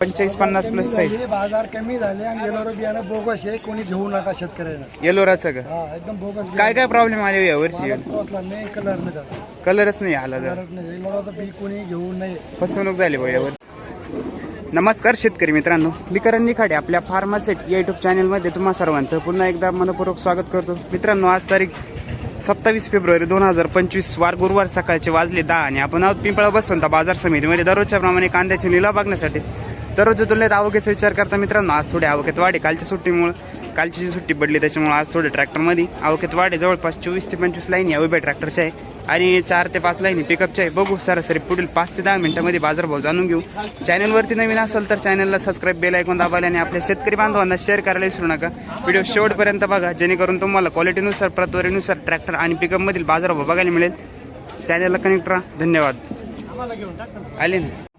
पंचेचाळीस पन्नास plus size झाली, बाजार कमी झाले आणि येलोर बियाणं बोगस आहे कोणी घेऊ नका शेतकऱ्यांना. येलोराचं का? हा एकदम बोगस काय काय प्रॉब्लेम आले या वर्षी मालात पोहोचला नाही कलर नाही कलरच नाही आला जर. कलर नाही येलोराचं बी कोणी घेऊ नये. फसवणूक झाली यावर. नमस्कार शेतकरी मित्रांनो. मी करण निखाडे आपल्या फार्मासेट या युट्यूब चॅनलमध्ये तुम्हा सर्वांचं पुन्हा एकदा मनपूर्वक स्वागत करतो. मित्रांनो आज तारीख सत्तावीस फेब्रुवारी दोन हजार पंचवीस वार गुरुवार सकाळचे वाजले दहा आणि आपण आहोत पिंपळा बसवंत बाजार समितीमध्ये. दररोजच्या प्रमाणे कांद्याचे निलाव बघण्यासाठी दररोजच्या तुलनेत आवकेचा विचार करता मित्रांनो आज थोडे आवकेत वाढे कालच्या सुट्टीमुळे कालची जी सुट्टी पडली त्याच्यामुळे आज थोडे ट्रॅक्टरमध्ये आवकेत वाढे जवळपास चोवीस ते पंचवीस लाईन या उभ्या ट्रॅक्टरच्या आहे. आणि चार ते पाच लाईन पिकअपच्या आहे. बघू सरासरी पुढील पाच ते दहा मिनिटांमध्ये बाजारभाव जाणून घेऊ. चॅनलवरती नवीन असेल तर चॅनलला सबस्क्राईब बेल ऐकून दाबायला आणि आपल्या शेतकरी बांधवांना शेअर करायला विसरू नका. व्हिडिओ शेवटपर्यंत बघा जेणेकरून तुम्हाला क्वालिटीनुसार प्रतवारीनुसार ट्रॅक्टर आणि पिकअपमधील बाजारभाव बघायला मिळेल. चॅनलला कनेक्ट राहा. धन्यवाद. आले ना?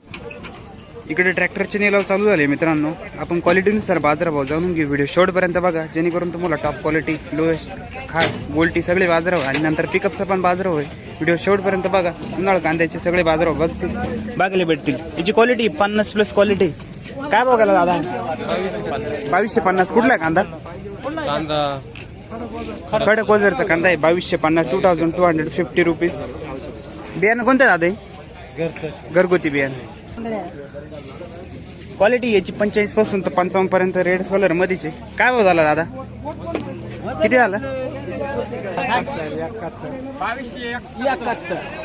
इकडे ट्रॅक्टरचे निलाव चालू झाले मित्रांनो. आपण क्वालिटीनुसार बाजारभाव जाणून घेऊ. व्हिडिओ शेवटपर्यंत बघा जेणेकरून तुम्हाला टॉप क्वालिटी लोएस्ट खा गोल्टी सगळे बाजारभाव आणि नंतर पिकअपचा पण बाजारभाव आहे. व्हिडिओ शेवटपर्यंत बघा उन्हाळ कांद्याचे सगळे बाजारभाव बघतील बघायला भेटतील. याची क्वालिटी पन्नास प्लस क्वालिटी काय बघायला दादा? बावीसशे पन्नास. कुठला कांदा? कांदा. खडक वजरचा कांदा आहे. बावीसशे पन्नास two thousand two hundred fifty rupees बियाणं कोणतं दादा? घरगुती बियाणं. क्वालिटी याची पंचेचाळीसपासून तर पंचावन्न पर्यंत रेड सोलर मधीचे. काय भाव झाला दादा? किती झाला?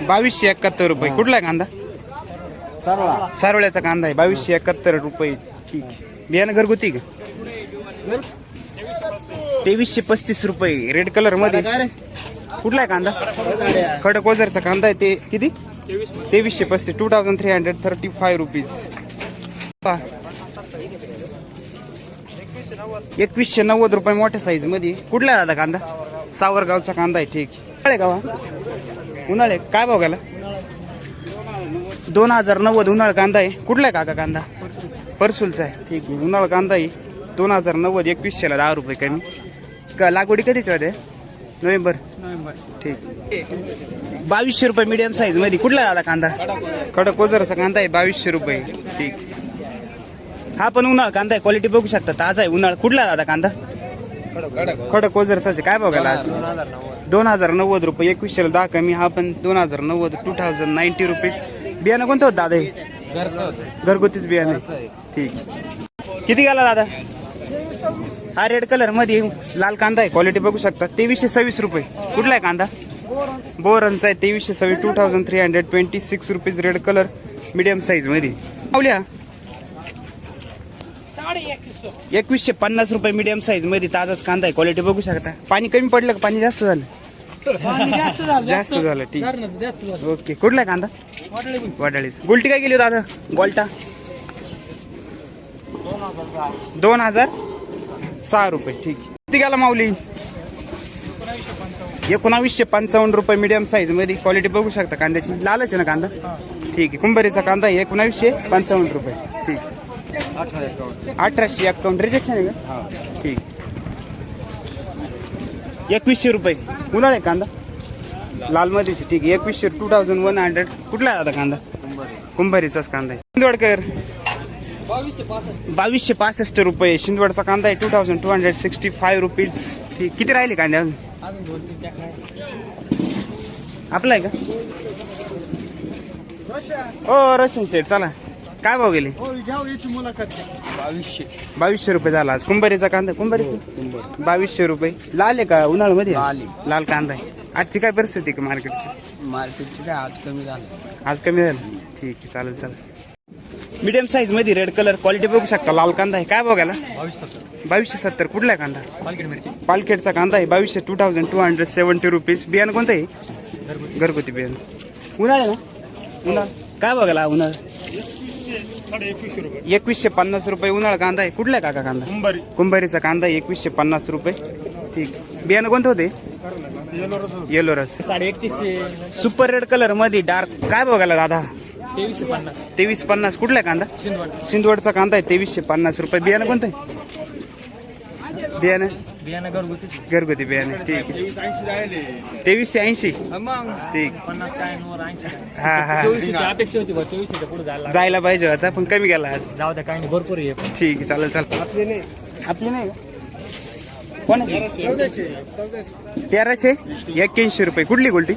बावीसशे एकाहत्तर रुपये. कुठला आहे कांदा? सारोळ्याचा कांदा आहे. बावीसशे एकाहत्तर रुपये. ठीक बियाणं घरगुती का? तेवीसशे पस्तीस रुपये. रेड कलरमध्ये. कुठला आहे कांदा? खडक ओझरचा कांदा आहे ते. किती? तेवीसशे पस्तीस two thousand three hundred thirty five rupees एकवीसशे नव्वद रुपये मोठ्या साईजमध्ये. कुठला दादा कांदा? सावरगावचा कांदा आहे ठीक. उन्हाळे गावा? उन्हाळे. काय भाव गेला? दोन हजार नव्वद उन्हाळ कांदा आहे. कुठला आहे काका कांदा? परसूलचा आहे. ठीक आहे उन्हाळ कांदा आहे. दोन हजार नव्वद एकवीसशेला दहा रुपये कमी. का लागवडी कधीच होते? नोव्हेंबर. ठीक. बावीसशे रुपये मीडियम साईजमध्ये. कुठला दादा कांदा? कडक ओझरचा कांदा आहे बावीसशे रुपये. ठीक. हा पण उन्हाळ कांदा आहे क्वालिटी बघू शकता. ताजा आहे उन्हाळ. कुठला दादा कांदा? खडक आहे. काय बघायला आज? दोन हजार नव्वद रुपये. एकवीसशेला दहा कमी हा पण दोन हजार नव्वद. Two thousand ninety rupees. बियाणं कोणतं होतं दादा हे? घरगुतीच बियाणं. ठीक. किती गेला दादा? हा रेड कलरमध्ये लाल कांदा आहे. क्वालिटी बघू शकता. तेवीसशे सव्वीस रुपये. कुठला आहे कांदा? बोरनचा आहे तेवीसशे सव्वीस two thousand three hundred twenty six rupees red colour medium साईजमध्ये. पावल्या एकवीसशे पन्नास रुपये मिडियम साईजमध्ये ताजाच कांदा आहे. क्वालिटी बघू शकता. पाणी कमी पडलं का? पाणी जास्त झालं. जास्त झालं ठीक. ओके. कुठला आहे कांदा? वडाळीस गुलटी काय गेली हो दादा? गोल्टा? दोन हजार सहा रुपये ठीक. किती गेला माऊली? एकोणावीसशे पंचावन्न रुपये मीडियम साईजमध्ये क्वालिटी बघू शकता. कांद्याची लालच आहे ना कांदा? ठीक आहे. कुंभारीचा कांदा आहे एकोणावीसशे पंचावन्न रुपये. ठीक अठराशे अकाउंट रिजेक्शन आहे का? ठीक एकवीसशे रुपये. उन्हाळे कांदा? लाल मध्येचे ठीक आहे. एकवीसशे टू थाउजंड वन हंड्रेड कुठला आहे दादा कांदा? कुंभारीचाच कांदा आहे. शिंदवडकर. बावीसशे पासष्ट रुपये. शिंदवडचा कांदा आहे two thousand two hundred sixty five rupees ठीक. किती राहिले कांदे अजून? आपला आहे का? हो रशन शेठ चला. काय भाव गेले? बावीसशे. बावीसशे रुपये झाला आज. कुंभारीचा कांदा कुंभारीचा? बावीसशे रुपये. लाल आहे का उन्हाळ्यामध्ये? लाल कांदा आहे. आजची काय परिस्थिती आहे का मार्केटची मार्केटचे काय आज कमी झालं. आज कमी झालं. ठीक आहे चालेल चालेल. मीडियम साईजमध्ये रेड कलर क्वालिटी बघू शकता. लाल कांदा आहे. काय बघायला बावीसशे सत्तर. कुठला आहे कांदा? पालखेडचा कांदा आहे. बावीसशे two thousand two hundred seventy rupees बियाणं कोणतं आहे? घरगुती. बियाणं. उन्हाळे ना? उन्हाळ. काय बघायला हा उन्हाळ? एकवीसशे पन्नास रुपये उन्हाळ कांदा आहे. कुठला आहे काका कांदा? कुंभारी. कुंभारीचा कांदा आहे. एकवीसशे पन्नास रुपये. ठीक. बियाणं कोणतं होते? येलो रस साडे एकतीसशे. सुपर रेड कलरमध्ये डार्क काय बघायला दादा? तेवीसशे पन्नास. तेवीस पन्नास. कुठला आहे कांदा? शिंदवड सिंदवडचा कांदा आहे. तेवीसशे पन्नास रुपये. बियाणं कोणतं आहे? बियाणं? बियाणं घरगुती. घरगुती बियाणं. ठीक आहे. तेवीसशे ऐंशी. ठीक. पन्नास काय ऐंशी काय? हा हा चोवीसशेची अपेक्षा होती बा. चोवीसशेच्या पुढे जायला पाहिजे होता पण कमी गेला आज. जाऊ द्या काही नाही. भरपूर आहे ठीक आहे चालेल चालेल. आपली नाही. आपली नाही का? कोण तेराशे? एक्क्याऐंशी रुपये. कुठली गोल्टी?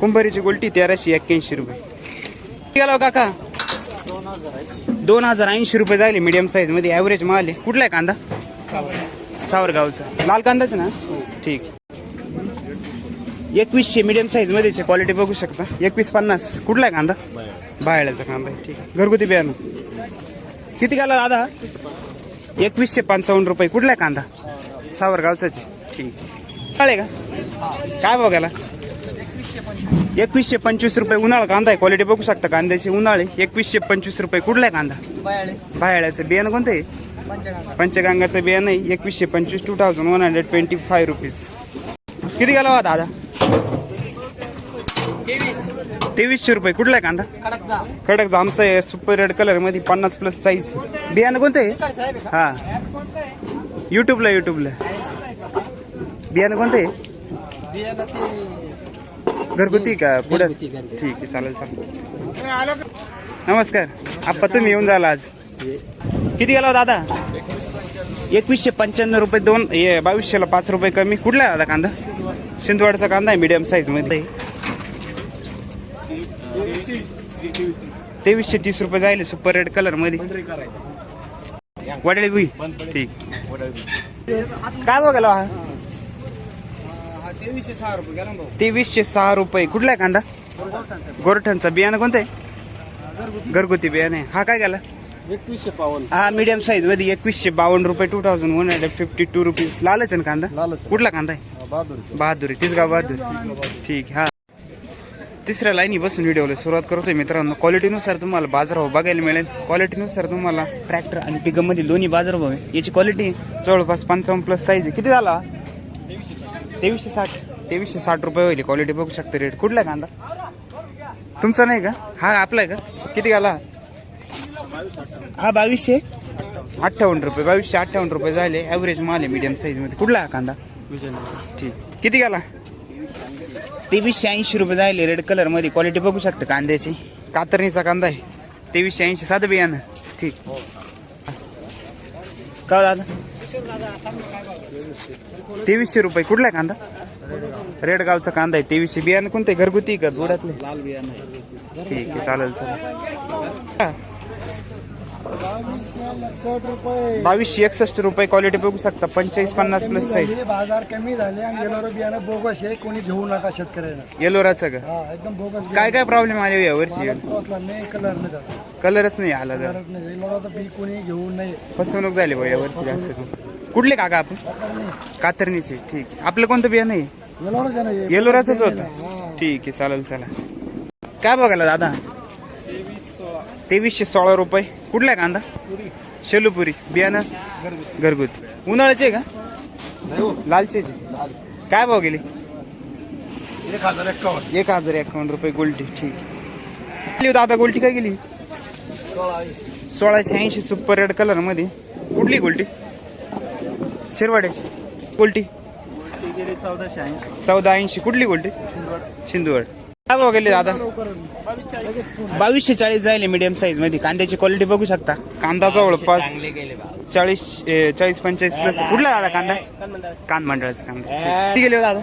कुंभारीची गोल्टी तेराशे एक्क्याऐंशी रुपये. गेला हो काका? दोन हजार ऐंशी रुपये झाले मीडियम साईजमध्ये. ॲव्हरेज माल आहे. कुठला आहे कांदा? सावरगावचा. लाल कांदाच ना? ठीक. एकवीसशे मीडियम साईजमध्ये क्वालिटी बघू शकता. एकवीस पन्नास. कुठला आहे कांदा? बाहेरचा. कांदा आहे. ठीक. आहे. घरगुती बियाणं. किती गेला दादा? एकवीसशे पंचावन्न रुपये. कुठला आहे कांदा? सावरगावचाच आहे. ठीक. कळे का? काय बघायला एकवीसशे पंचवीस रुपये उन्हाळा कांदा आहे. क्वालिटी बघू शकता कांद्याची उन्हाळे. एकवीसशे पंचवीस रुपये कुठला आहे कांदा? बाहेरचं बियाणं कोणतं आहे? पंचगंगाचं बियाणं आहे. एकवीसशे पंचवीस two thousand one hundred twenty five rupees किती गेला हो दादा? तेवीसशे रुपये. कुठला आहे कांदा? कडक आमचा आहे सुपर रेड कलरमध्ये पन्नास प्लस साईज बियाणं कोणतं आहे? हा. युट्यूबला युट्यूबला बियाणं कोणतं आहे? घरगुती का? पुढे? घरगुती, घरगुती. ठीक आहे चालेल चालेल. नमस्कार. आप्पा तुम्ही येऊन झाला आज. किती गेला हो दादा? एकवीसशे पंच्याण्णव रुपये दोन हे बावीसशेला पाच रुपये कमी. कुठला आहे दादा कांदा? शिंदवाडचा कांदा आहे मीडियम साईजमध्ये. तेवीसशे तीस रुपये जाईल सुपर रेड कलरमध्ये. वडळी बुई. ठीक. काय बघायला हा? तेवीसशे सहा रुपये गेला भाऊ तेवीसशे सहा रुपये. कुठला आहे कांदा? गोरठणचा. बियाणं कोणतं आहे? घरगुती. बियाणं. हा काय गेला? एकवीसशे पावन्न हा मीडियम साईजमध्ये एकवीसशे बावन्न रुपये two thousand one hundred fifty two rupees लालच आहे ना कांदा? लालच. कुठला कांदा आहे? बहादुरी. तिसगाव बहादुरी. ठीक हा. तिसऱ्या लाईनी बसून व्हिडिओला सुरुवात करतोय मित्रांनो. क्वालिटीनुसार तुम्हाला बाजारभाव बघायला मिळेल. क्वालिटीनुसार तुम्हाला ट्रॅक्टर आणि पिकअपमध्ये दोन्ही बाजारभाव आहे. याची क्वालिटी जवळपास पंचावन्न प्लस साईज आहे. किती झाला? तेवीसशे साठ तेवीसशे साठ रुपये होईल. क्वालिटी बघू शकते रेट कुठला आहे कांदा? तुमचा नाही का? हा आपला आहे का? किती घाला हा बावीसशे. अठ्ठावन्न रुपये बावीसशे अठ्ठावन्न रुपये झाले. ॲव्हरेज माल आहे मीडियम साईजमध्ये कुठला हा कांदा? ठीक किती गेला? तेवीसशे ऐंशी रुपये झाले रेड कलरमध्ये क्वालिटी बघू शकता कांद्याची. कातरणीचा कांदा आहे. तेवीसशे ऐंशी साधं बियाणं. ठीक. का दादा तेवीसशे रुपये. कुठला आहे कांदा? रेड गावचा कांदा आहे तेवीसशे बियाणं कोणतं? आहे घरगुती आहे का जोड्यातले? लाल बियाणं ठीक आहे चालेल चालेल. हा, बावीसशे एकसष्ट रुपये क्वालिटी बघू शकता. पंचेचाळीस पन्नास प्लस साईज बाजार कमी झाले आणि गेलो बियाणं बोगस आहे कोणी घेऊ नका शेतकऱ्यांना. येलोराचं का? हा एकदम बोगस काय काय प्रॉब्लेम आले या वर्षी? नाही कलर नाही. कलरच नाही आला जर. नाही येलोराचं बी कोणी घेऊ नये. फसवणूक झाली भाऊ या वर्षी जास्त करून. कुठले काका आपण? कातरणीचे. ठीक आहे. आपलं कोणतं बियाणं आहे? येलोराच. होतं. ठीक आहे चालेल चला काय बघायला दादा? तेवीसशे सोळा रुपये. कुठला आहे कांदा? शेलूपुरी. बियाणं? घरगुती. उन्हाळ्याचे का? हो. लालचे काय भाव गेले? एक हजार एक्कावन्न. एक हजार एकावन्न रुपये गोल्टी. ठीक होती आता गोल्टी काय गेली? सोळाशे ऐंशी सुपर रेड कलरमध्ये कुठली गोल्टी? शिरवाड्याची. गोल्टी चौदाशे ऐंशी. चौदा ऐंशी. कुठली गोल्टी सिंधुवड काय भाव गेले दादा? बावीसशे चाळीस जायले मीडियम साईजमध्ये. कांद्याची क्वालिटी बघू शकता. कांदा जवळपास गेले बा चाळीस ए, चाळीस पंचेचाळीस प्लस कुठला दादा कांदा? कांद मंडळाचा. कांदा. किती गेले हो दादा?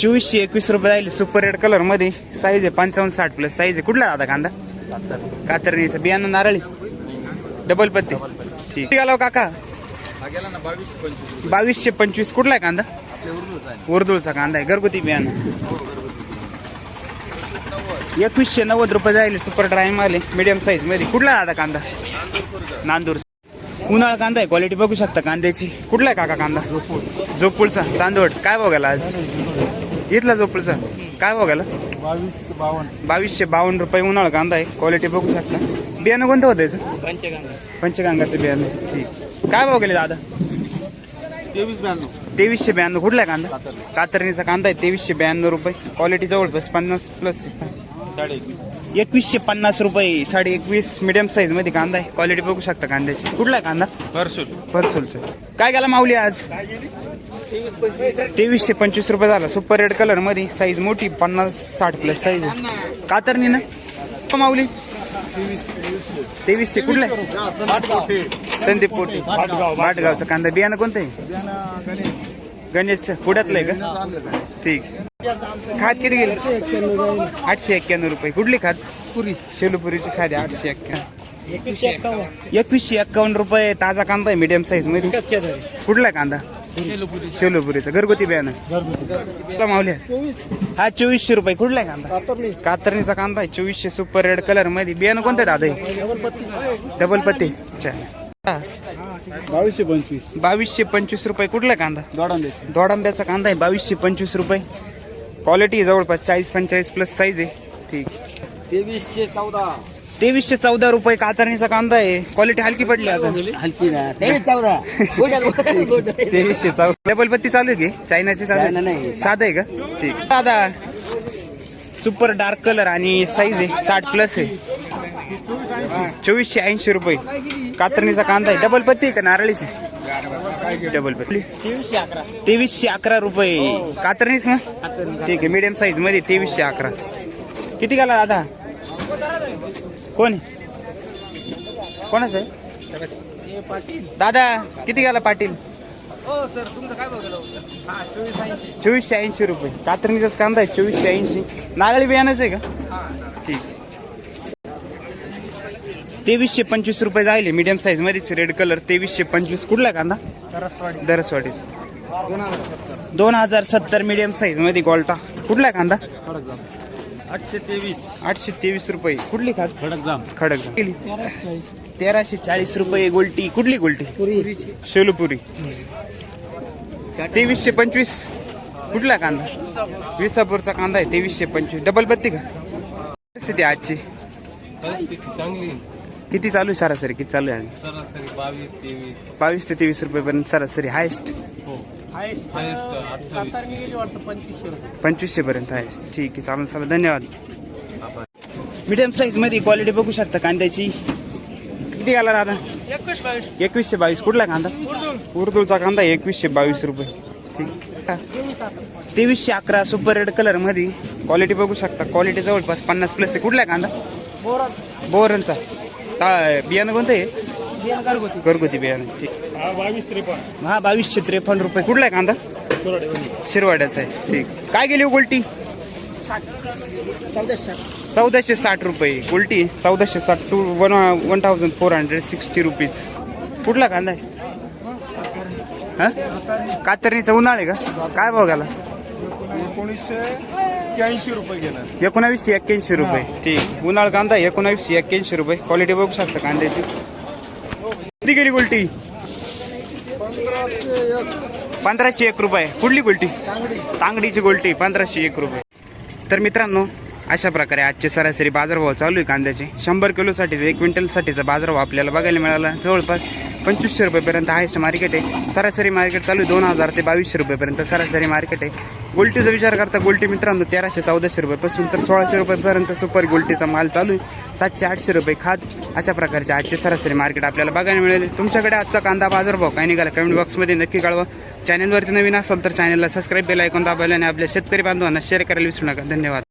चोवीसशे एकवीस. रुपये जाईल सुपर रेड कलरमध्ये. साईज आहे पंचावन्न साठ प्लस साईज आहे. कुठला दादा कांदा? कातरणीचा. बियाणं नारळी. डबल पत्ते. ठीक किती गेला हो काका गेला ना बावीसशे पंचवीस बावीसशे पंचवीस. कुठला आहे कांदा? आपल्या उर्दूच आहे. उर्दूळचा कांदा आहे. घरगुती बियाणं. एकवीसशे नव्वद रुपये जाईल सुपर ड्राईम आले मीडियम साईजमध्ये. कुठला दादा कांदा? नांदूर. उन्हाळा कांदा आहे. क्वालिटी बघू शकता कांद्याची. कुठला आहे काका कांदा? जोपूळचा चांदवड काय बघायला आज? इथला जोपूळचा काय बघायला? बावीस बावन्न. बावीसशे बावन्न रुपये उन्हाळा कांदा आहे. क्वालिटी बघू शकता. बियाणं कोणतं होतं याचं? पंचगंगा. पंचगंगाचं बियाणं. ठीक. काय भाव गेले दादा? तेवीस ब्याण्णव. तेवीसशे ब्याण्णव. कुठला आहे कांदा कातरणीचा कांदा आहे तेवीसशे ब्याण्णव रुपये. क्वालिटी जवळपास पन्नास प्लस साडे एकवीस एकवीसशे पन्नास रुपये साडे एकवीस मिडियम साईजमध्ये कांदा आहे. क्वालिटी बघू शकता कांद्याची. कुठला आहे कांदा? परसूल परसोलचं काय गेला माऊली आज? तेवीसशे पंचवीस रुपये झाला. सुपर रेड कलरमध्ये साईज मोठी पन्नास साठ प्लस साईज कातरणी ना? हो माऊली. तेवीसशे कुठला? संदीप पोटे. भाटगावचा कांदा. बियाणं कोणतं आहे? गणेशचं पुण्यातलं आहे का? ठीक. खाद किती गेली? आठशे एक्क्याण्णव रुपये. कुठली खाद पुरी. शेलूपुरीची खाद आहे आठशे एक्क्याण्णव. एकवीसशे एक्कावन्न. रुपये ताजा कांदा आहे मीडियम साईजमध्ये. कुठला कांदा? शेलोपुरीचा. घरगुती बियाणं. कुठला मावल्या हा चोवीसशे रुपये. कुठला आहे कांदा? कातरणीचा कांदा आहे. चोवीसशे सुपर रेड कलरमध्ये. बियाणं कोणतं दादा? आहे डबल पत्ती. बावीसशे पंचवीस. बावीसशे पंचवीस रुपये. कुठला कांदा? दोडांबे दोडांब्याचा कांदा आहे. बावीसशे पंचवीस रुपये. क्वालिटी जवळपास. चाळीस पंचेचाळीस प्लस साईज आहे. ठीक. तेवीसशे चौदा. तेवीसशे चौदा रुपये कातरणीचा कांदा आहे. क्वालिटी हलकी पडली आता. हलकी ना. तेवीस चौदा. तेवीसशे चौदा. डबल पत्ती चालू आहे की? चायनाची चालू चायना नाही. साधं आहे का? ठीक. दादा सुपर डार्क कलर आणि साईज आहे. साठ प्लस आहे. चोवीसशे ऐंशी रुपये. कातरणीचा कांदा आहे. डबल पत्ती आहे का? नारळीची? डबल पत्ती. तेवीसशे अकरा. तेवीसशे अकरा रुपये. कातरणीच ना? ठीक आहे. मीडियम साईजमध्ये तेवीसशे अकरा. किती गेला दादा? कोण? कोणाच आहे? दादा किती गेला पाटील? चोवीसशे ऐंशी रुपये. कातरणीचाच कांदा आहे चोवीसशे ऐंशी. नारळी बियाणंच आहे का? ठीक. तेवीसशे पंचवीस रुपये जायले मीडियम साईज मध्येच रेड कलर तेवीसशे पंचवीस. कुठला कांदा? दरसवाडीचा दोन हजार सत्तर मीडियम साईजमध्ये गोल्टा कुठला कांदा? आठशे तेवीस. आठशे तेवीस रुपये. कुठली खात? खडक जाम खडक तेराशे चाळीस रुपये गोल्टी. कुठली गोल्टी? शेलूपुरी. तेवीसशे पंचवीस. कुठला कांदा? विसापूरचा कांदा आहे तेवीसशे पंचवीस. डबल पत्ती का? परिस्थिती आजची. चांगली. किती चालू आहे सरासरी? किती चालू आहे? सरासरी बावीस तेवीस. बावीस ते तेवीस रुपये पर्यंत सरासरी हायस्ट हो. पंचवीसशे पर्यंत आहे ठीक आहे चालेल चालेल धन्यवाद. मीडियम साईजमध्ये क्वालिटी बघू शकता कांद्याची. किती आला दादा? एकवीसशे बावीस. कुठला कांदा? उर्दूचा कांदा एकवीसशे बावीस रुपये. ठीक. तेवीसशे अकरा सुपर रेड कलरमध्ये क्वालिटी बघू शकता. क्वालिटी जवळपास पन्नास प्लस आहे. कुठला कांदा? बोरणचा ता- बियाणं कोणतं आहे? घरगुती बियाणं. ठीक. बावीस त्रेपन्न. हा बावीसशे त्रेपन्न रुपये. कुठला आहे कांदा? शिरवाड्याचा आहे. ठीक. काय गेली हो गोल्टी चौदाशे. साठ रुपये. उलटी चौदाशे साठ two one one thousand four hundred sixty rupees कुठला कांदा आहे? हा? कातरणीचा उन्हाळ आहे का? काय भाव गेला? एकोणीसशे एक्क्याऐंशी रुपये गेला. एकोणावीसशे एक्क्याऐंशी रुपये. ठीक. उन्हाळ कांदा एकोणावीसशे एक्क्याऐंशी रुपये. क्वालिटी बघू शकता कांद्याची. किती गेली गुलटी पंधराशे एक रुपये. कुठली गुलटी? तांगडी. तांगडीची गोल्टी पंधराशे एक रुपये. तर मित्रांनो अशा प्रकारे आजचे सरासरी बाजारभाव चालू आहे कांद्याचे. शंभर किलोसाठीचा एक क्विंटलसाठीचा बाजारभाव आपल्याला बघायला मिळाला. जवळपास पंचवीसशे रुपयेपर्यंत हायस्ट मार्केट आहे. सरासरी मार्केट चालू आहे दोन हजार ते बावीसशे रुपयेपर्यंत सरासरी मार्केट आहे. गोल्टीचा विचार करता गोल्टी मित्रांनो तेराशे चौदाशे रुपयेपासून तर सोळाशे रुपयेपर्यंत सुपर गोल्टीचा माल चालू आहे. सातशे आठशे रुपये खात. अशा प्रकारचे आजचे सरासरी मार्केट आपल्याला बघायला मिळेल. तुमच्याकडे आजचा कांदा बाजारभाव काय निघाला? कमेंट बॉक्समध्ये नक्की कळवा. चॅनलवरती नवीन असाल तर चॅनलला सबस्क्राईब केला ऐकून दाबायला आणि आपल्या शेतकरी बांधवांना शेअर करायला विसरू नका. धन्यवाद.